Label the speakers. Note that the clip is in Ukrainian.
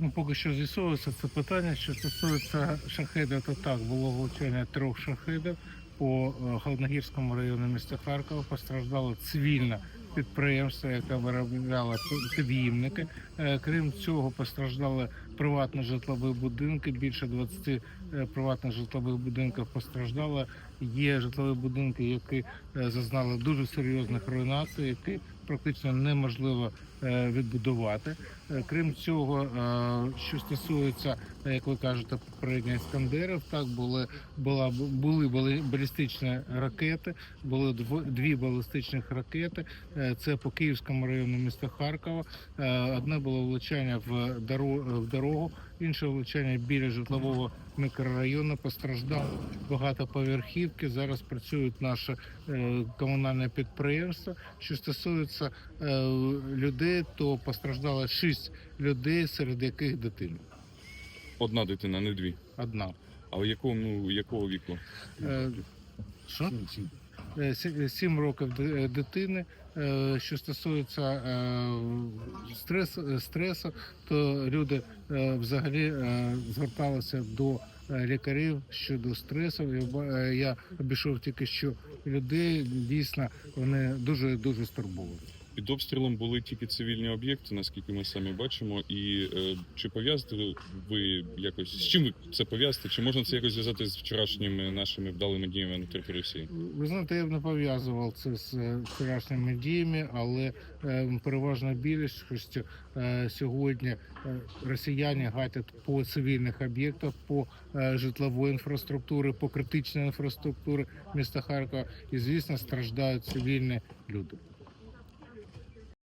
Speaker 1: Ну, поки що з'ясовується це питання, що стосується шахедів, то так було влучення трьох шахедів по е, Холодногірському району міста Харкова. Постраждало цивільне підприємство, яке виробляло під'їмники. Е, Крім цього, постраждали приватні житлові будинки. Більше 20 е, приватних житлових будинків постраждало. Є житлові будинки, які е, зазнали дуже серйозних руйнацій, які практично неможливо е, відбудувати. Крім цього, що стосується, як ви кажете, попередньо іскандерів, так були була були бали- балістичні ракети. Були дві балістичних ракети. Це по Київському району міста Харкова. Одне було влучання в дорогу, в дорогу, інше влучання біля житлового мікрорайону. Постраждало багатоповерхівки. Зараз працюють наші е, комунальне підприємства. Що стосується е, людей, то постраждало шість людей, серед яких дитина.
Speaker 2: Одна дитина, не дві.
Speaker 1: Одна.
Speaker 2: А у якого, ну, якого віку?
Speaker 1: Е, Що? Е, сі- Сім років е, дитини. Е, Що стосується стрес, стресу, то люди е, взагалі е, зверталися до е, лікарів щодо стресу. Е, Я обійшов тільки що людей. Дійсно, вони дуже дуже стурбовані.
Speaker 2: Під обстрілом були тільки цивільні об'єкти, наскільки ми самі бачимо. І е, чи пов'язаєте ви якось з чим ви це пов'язати? Чи можна це якось зв'язати з вчорашніми нашими вдалими діями на території Росії?
Speaker 1: Ви знаєте, я б не пов'язував це з е, вчорашніми діями, але е, переважна більшість е, сьогодні е, росіяни гатять по цивільних об'єктах, по е, житлової інфраструктури, по критичній інфраструктурі міста Харкова, і звісно страждають цивільні люди.